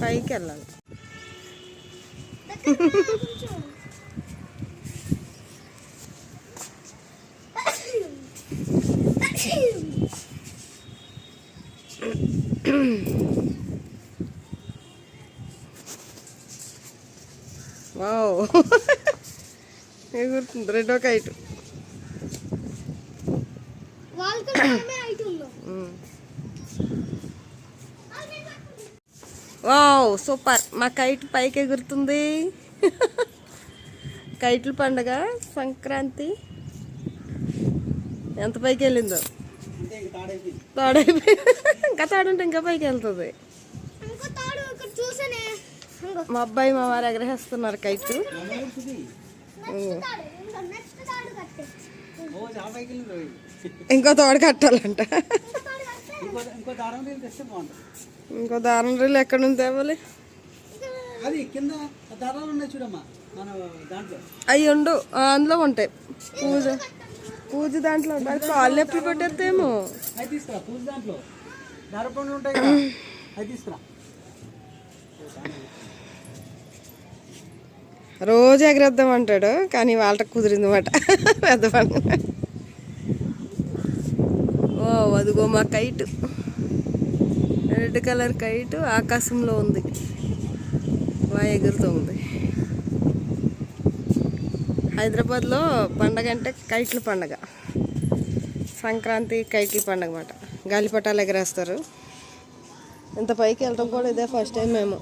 పైకి వెళ్ళాలి వావ్ ఎగురుతుంది రెండో కైట్. Wow super. మా కైట్ పైకి ఎగురుతుంది. కైట్ల పండగ సంక్రాంతి. ఎంత పైకి వెళ్ళిందో? తాడైపోయి ఇంకా తాడుంటే ఇంకా పైకి వెళ్తుంది. మా అబ్బాయి మా వారు ఎగరేస్తున్నారు కైట్. ఇంకో తోడు కట్టాలంట. ఇంకో దారం రీల్ తెస్తే బాగుంటుంది. ఇంకో దారం రీలు ఎక్కడి నుంచి తేవాలి? అది కింద దారాలు ఉన్నాయి చూడమ్మా మన దాంట్లో. అవి ఉండు అందులో ఉంటాయి. పూజ. పూజ దాంట్లో ఉంటాయి కాళ్ళు నొప్పి పెట్టేస్తేమో అవి తీసుకురా పూజ దాంట్లో. దారపండు ఉంటాయి కదా అవి తీసుకురా. రోజు ఎగరేద్దాం అంటాడు కానీ వాళ్ళకి కుదిరింది మాట. పెద్ద పని. ఓ అదిగో మా కైట్. రెడ్ కలర్ కైట్ ఆకాశంలో ఉంది. బాగా ఎగురుతుంది హైదరాబాద్లో పండగ అంటే కైట్ల పండగ. సంక్రాంతి కైట్ల పండగ అన్నమాట. గాలిపటాలు ఎగరేస్తారు. ఇంత పైకి వెళ్ళడం కూడా ఇదే ఫస్ట్ టైం మేము.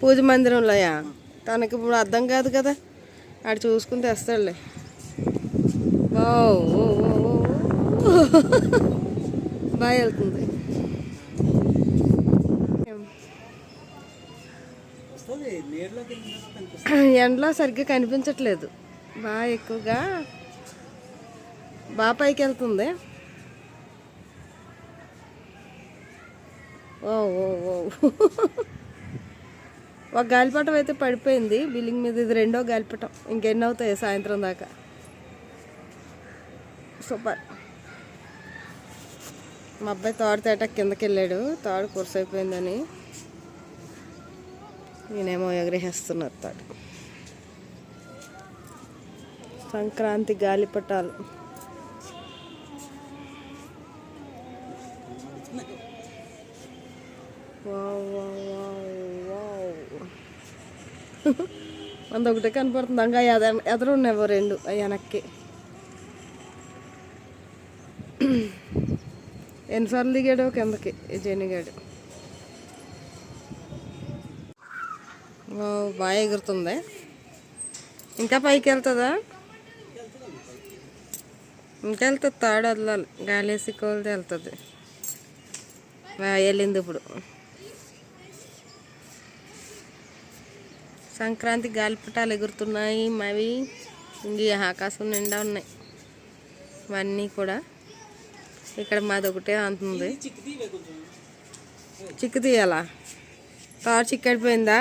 పూజ మందిరంలోయా? తనకి ఇప్పుడు అర్థం కాదు కదా. ఆడు చూసుకుని తెస్తాడులే. బాగా వెళ్తుంది ఎండలో సరిగ్గా కనిపించట్లేదు. బాగా ఎక్కువగా. బాగా పైకి వెళ్తుంది. ఓ ఓ ఓ ఒక గాలిపటం అయితే పడిపోయింది. బిల్డింగ్ మీద ఇది రెండో గాలిపటం. ఇంకెన్ని అవుతాయి సాయంత్రం దాకా. సూపర్. మా అబ్బాయి తాడు తేట కిందకి వెళ్ళాడు తాడు కురసైపోయిందని నేనేమో ఎగరేసేస్తున్నారు తాడు. సంక్రాంతి గాలిపటాలు వావ్, వావ్, వావ్, వావ్. ఒకటే కనపడుతుంది. ఇంకా ఎద ఎదరు ఉన్నావు రెండు వెనక్కి. ఎన్నిసార్లు దిగాడు కిందకి జనిగాడు బాగా ఎగురుతుంది. ఇంకా పైకి వెళ్తుందా? ఇంకా వెళ్తుంది తాడు వదలాలి. గాలేసి కోల్ది వెళ్తుంది. వెళ్ళింది ఇప్పుడు. సంక్రాంతి గాలిపటాలు ఎగురుతున్నాయి మవి. ఇంక ఆకాశం నిండా ఉన్నాయి. ఇవన్నీ కూడా. ఇక్కడ మాది ఒకటే అంతుంది. చిక్కు తీయాలా తాడు చిక్కడిపోయిందా?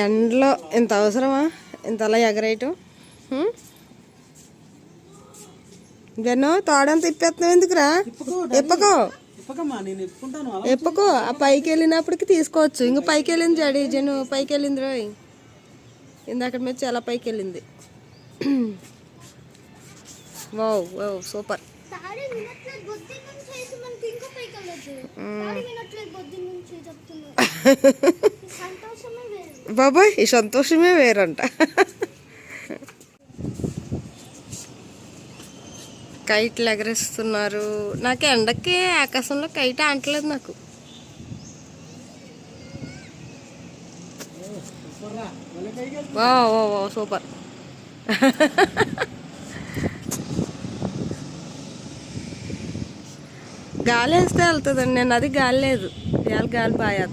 ఎండలో ఇంత అవసరమా? ఇంత అలా ఎగరేయటం? హ్మ్? జను తాడంత ఇప్పేస్తున్నావు ఎందుకురా? ఎప్పకో ఎప్పకో ఆ పైకి వెళ్ళినప్పటికి తీసుకోవచ్చు. ఇంక పైకి వెళ్ళింది జడి జను. పైకి వెళ్ళింది రోయ్. ఇందాక మీద చాలా పైకి వెళ్ళింది వావ్ వావ్ సూపర్ బాబాయ్ ఈ సంతోషమే వేరంట. కైట్లు ఎగరేస్తున్నారు. నాకు ఎండకి ఆకాశంలో కైట్ అంటలేదు నాకు. సూపర్రా. వాళ్ళ పైకి వెళ్తుంది. వా వా వా సూపర్ గాలి వేస్తే వెళ్తుందండి. నేను అది గాలి లేదు. ఇవాళ గాలి బాగా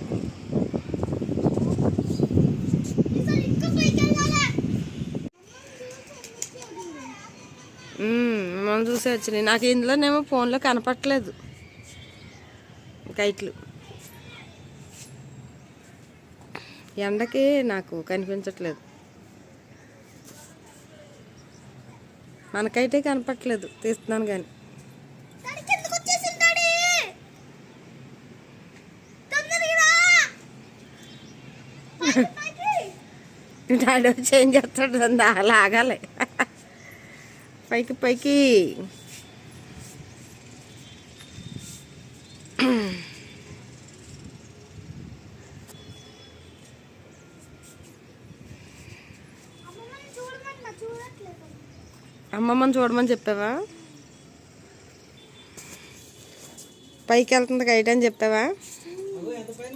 మనం చూసే వచ్చినాయి. నాకు ఇందులోనేమో ఫోన్లో కనపట్లేదు కైట్లు ఎండకి నాకు కనిపించట్లేదు. మనకైతే కనపట్లేదు తీస్తున్నాను కానీ తాడి కిందకు వచ్చేసింది డాడీ వచ్చి ఏం చేస్తాడు? లాగాలి పైకి పైకి. అమ్మమ్మని చూడమని చెప్పావా? పైకి వెళ్తుంది గైడ్ అని చెప్పావా?